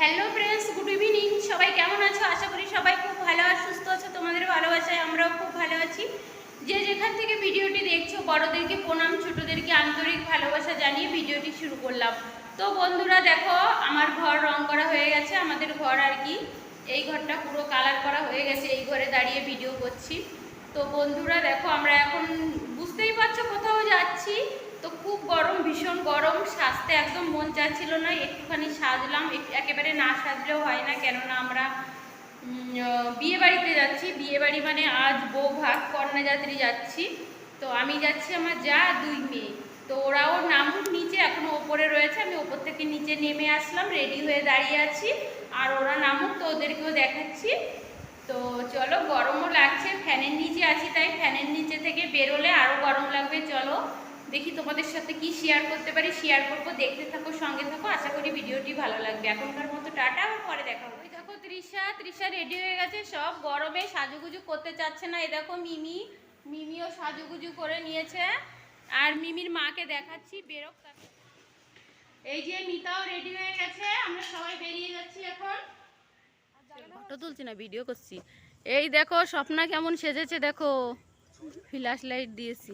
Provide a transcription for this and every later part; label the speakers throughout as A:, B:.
A: Hello friends good evening সবাই কেমন আছো? আশা করি সবাই খুব ভালো আর সুস্থ আছো। তোমাদের ভালোবাসায় আমরাও খুব ভালো আছি। যে যেখান থেকে ভিডিওটি দেখছ, বড়দেরকে প্রণাম, ছোটদেরকে আন্তরিক ভালোবাসা জানিয়ে ভিডিওটি শুরু করলাম। তো বন্ধুরা, দেখো, আমার ঘর রং করা হয়ে গেছে। আমাদের ঘর আর কি, এই ঘরটা পুরো কালার করা হয়ে গেছে। এই ঘরে দাঁড়িয়ে ভিডিও করছি। তো বন্ধুরা, দেখো, আমরা এখন বুঝতেই পারছ কোথাও যাচ্ছি। তো খুব ভীষণ গরম সাজতে একদম মন চাচ্ছিল না একটুখানি সাজলাম একেবারে না সাজলেও হয় না কেননা আমরা উম, আহ, বিয়ে বাড়িতে যাচ্ছি বিয়ে বাড়ি মানে আজ বউ ভাত কন্যাযাত্রী যাচ্ছি তো আমি যাচ্ছি আমার যা দুই মেয়ে তো ওরাও নামুক নিচে এখনও ওপরে রয়েছে আমি ওপর থেকে নিচে নেমে আসলাম রেডি হয়ে দাঁড়িয়ে আছি আর ওরা নামুক তো ওদেরকেও দেখাচ্ছি তো চলো গরমও লাগছে ফ্যানের নিচে আছি তাই ফ্যানের নিচে থেকে বেরোলে আরও গরম লাগবে চলো। দেখি তোমাদের সাথে কি শেয়ার করতে পারি শেয়ার করব, দেখতে থাকো, সঙ্গে থাকো। আশা করি ভিডিওটি ভালো লাগবে। এখনকার মতো টাটা পরে দেখা হবে। দেখো তৃষা তৃষা রেডি হয়ে গেছে। সব গরমে সাজুগুজু করতে চাচ্ছে না। এই দেখো মিমি, মিমিও সাজুগুজু করে নিয়েছে। আর মিমির মাকে দেখাচ্ছি, বেরোক এই যে মিতাও রেডি হয়ে গেছে। আমরা সবাই বেরিয়ে যাচ্ছি এখন। ফটো তুলছি না ভিডিও করছি। এই দেখো, স্বপ্না কেমন সেজেছে, দেখো। ফ্ল্যাশ লাইট দিয়েছি।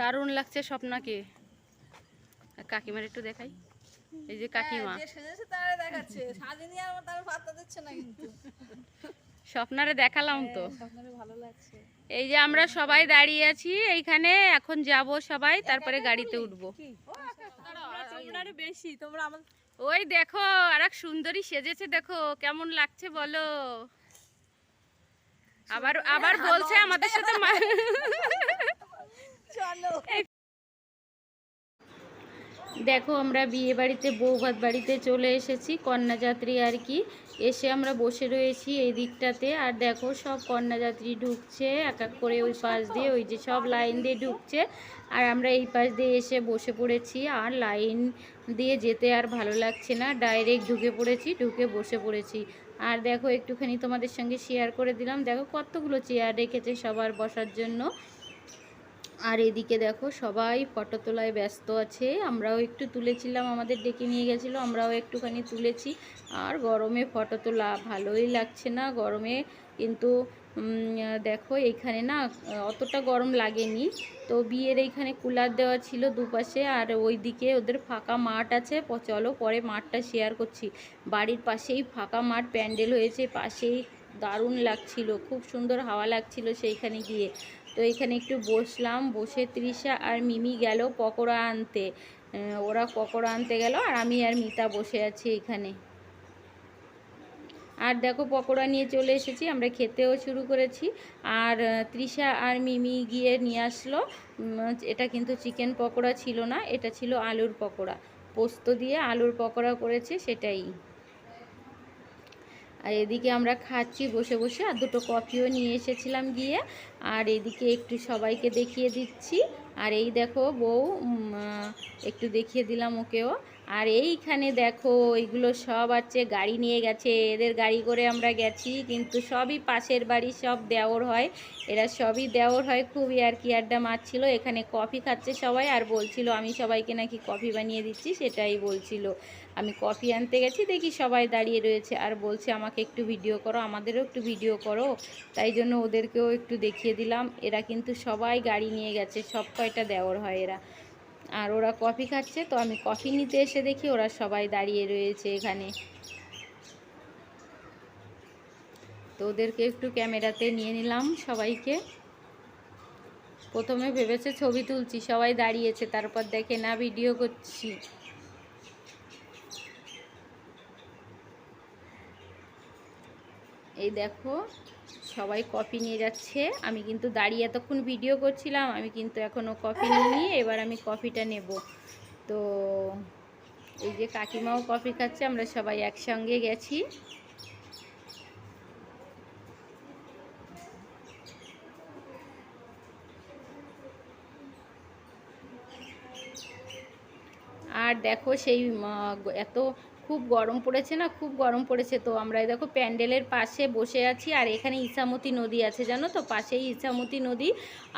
A: দারুণ লাগছে স্বপ্নাকে। কাকিমার একটু দেখাই। এই যে কাকিমা।
B: যে সেজেছে তারে দেখাচ্ছে। সাজেনি আর আমার তার পাত্তা দিচ্ছে না কিন্তু।
A: স্বপ্নারে দেখালাম তো।
B: লাগছে।
A: এই যে আমরা সবাই দাঁড়িয়ে আছি এইখানে এখন যাব সবাই তারপরে গাড়িতে উঠবো।
B: বেশি তোমরা আমার
A: ওই দেখো আর এক সুন্দরী সেজেছে দেখো কেমন লাগছে বলো। আবার আবার বলছে আমাদের সাথে দেখো, আমরা বিয়ে বাড়িতে, বৌভাত বাড়িতে চলে এসেছি, কন্যাযাত্রী আর কি। এসে আমরা বসে রয়েছি এই দিকটাতে, আর দেখো, সব কন্যাযাত্রী ঢুকছে, এক এক করে ওই পাশ দিয়ে, ওই যে সব লাইন দিয়ে ঢুকছে। আর আমরা এই পাশ দিয়ে এসে বসে পড়েছি, আর লাইন দিয়ে যেতে আর ভালো লাগছে না, ডাইরেক্ট ঢুকে পড়েছি, ঢুকে বসে পড়েছি। আর দেখো, একটুখানি তোমাদের সঙ্গে শেয়ার করে দিলাম। দেখো, কতগুলো চেয়ার রেখেছে সবার বসার জন্য। আর এদিকে দেখো সবাই ফটো তোলায় ব্যস্ত আছে। আমরাও একটু তুলেছিলাম, আমাদের ডেকে নিয়ে গেছিল, আমরাও একটুখানি তুলেছি। আর গরমে ফটো তোলা ভালোই লাগছে না, গরমে কিন্তু দেখো এইখানে না, অতটা গরম লাগেনি। তো বিয়ের এইখানে কুলার দেওয়া ছিল দুপাশে, আর ওইদিকে ওদের ফাঁকা মাঠ আছে। চলো পরে মাঠটা শেয়ার করছি। বাড়ির পাশেই ফাঁকা মাঠ, প্যান্ডেল হয়েছে, পাশেই দারুণ লাগছিল, খুব সুন্দর হাওয়া লাগছিল সেইখানে গিয়ে। তো এখানে একটু বসলাম, বসে তৃষা আর মিমি গেল পকোড়া আনতে। ওরা পকোড়া আনতে গেল আর আমি আর মিতা বসে আছি এখানে। আর দেখো পকোড়া নিয়ে চলে এসেছি, আমরা খেতেও শুরু করেছি। আর তৃষা আর মিমি গিয়ে নিয়ে আসলো। এটা কিন্তু চিকেন পকোড়া ছিল না, এটা ছিল আলুর পকোড়া। পোস্ত দিয়ে আলুর পকোড়া করেছে সেটাই। আর এদিকে আমরা খাচ্ছি বসে বসে, আর দুটো কফিও নিয়ে এসেছিলাম গিয়ে। আর এদিকে একটু সবাইকে দেখিয়ে দিচ্ছি। আর এই দেখো বউ একটু দেখিয়ে দিলাম ওকেও। আর এইখানে দেখো, এগুলো সব আছে, গাড়ি নিয়ে গেছে, এদের গাড়ি করে আমরা গেছি, কিন্তু সবই পাশের বাড়ি, সব দেওর হয়। এরা সবই দেওর হয়, খুবই আর কি আড্ডা মারছিল। এখানে কফি খাচ্ছে সবাই আর বলছিল, আমি সবাইকে নাকি কফি বানিয়ে দিচ্ছি, সেটাই বলছিল। আমি কফি আনতে গেছি, দেখি সবাই দাঁড়িয়ে রয়েছে। আর বলছে, আমাকে একটু ভিডিও করো, আমাদেরও একটু ভিডিও করো। তাই জন্য ওদেরকেও একটু দেখিয়ে দিলাম। এরা কিন্তু সবাই গাড়ি নিয়ে গেছে, সব কয়টা দেওর হয় এরা। আর ওরা কফি খাচ্ছে, তো আমি কফি নিতে এসে দেখি ওরা সবাই দাঁড়িয়ে রয়েছে এখানে। তো ওদেরকে একটু ক্যামেরাতে নিয়ে নিলাম সবাইকে। প্রথমে ভেবেছে ছবি তুলছি, সবাই দাঁড়িয়েছে, তারপর দেখে, না, ভিডিও করছি। এই দেখো, সবাই কফি নিয়ে যাচ্ছে। আমি কিন্তু দাঁড়িয়ে এতক্ষণ ভিডিও করছিলাম, আমি কিন্তু এখনও কফি নিয়ে এবার আমি কফিটা নেব। তো এই যে কাকিমাও কফি খাচ্ছে, আমরা সবাই একসঙ্গে গেছি। আর দেখো সেই এত খুব গরম পড়েছে না? খুব গরম পড়েছে তো আমরা দেখো প্যান্ডেলের পাশে বসে আছি আর এখানে ইসামতি নদী আছে, জানো তো? পাশেই ইসামতি নদী।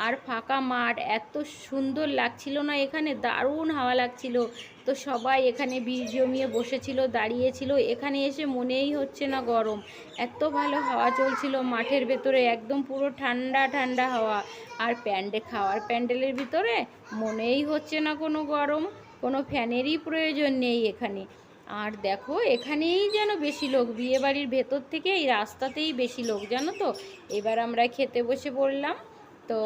A: আর ফাঁকা মাঠ, এত সুন্দর লাগছিল না এখানে? দারুণ হাওয়া লাগছিল। তো সবাই এখানে বীর জমিয়ে বসেছিল, দাঁড়িয়েছিল। এখানে এসে মনেই হচ্ছে না গরম। এত ভালো হাওয়া চলছিল মাঠের ভেতরে, একদম পুরো ঠান্ডা ঠান্ডা হাওয়া। আর প্যান্ডে, খাওয়ার প্যান্ডেলের ভিতরে মনেই হচ্ছে না কোনো গরম। কোনো ফ্যানেরই প্রয়োজন নেই এখানে। আর দেখো, এখানেই যেন বেশি লোক, বিয়ে বাড়ির ভেতর থেকে এই রাস্তাতেই বেশি লোক, জানো তো? এবার আমরা খেতে বসে পড়লাম। তো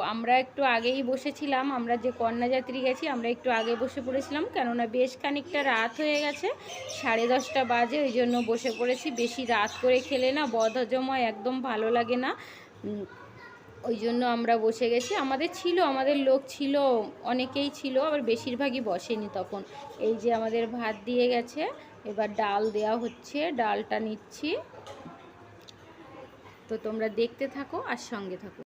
A: আমরা একটু আগেই বসেছিলাম, আমরা যে কন্যাযাত্রী গেছি, আমরা একটু আগে বসে পড়েছিলাম, কেননা বেশ খানিকটা রাত হয়ে গেছে, সাড়ে দশটা বাজে, ওই জন্য বসে পড়েছি। বেশি রাত করে খেলে না, বদহজম একদম ভালো লাগে না। ওই জন্য আমরা বসে গেছি। আমাদের ছিল, আমাদের লোক ছিল, অনেকেই ছিল, আবার বেশিরভাগই বসেনি তখন। এই যে আমাদের ভাত দিয়ে গেছে, এবার ডাল দেয়া হচ্ছে, ডালটা নিচ্ছি। তো তোমরা দেখতে থাকো আর সঙ্গে থাকো।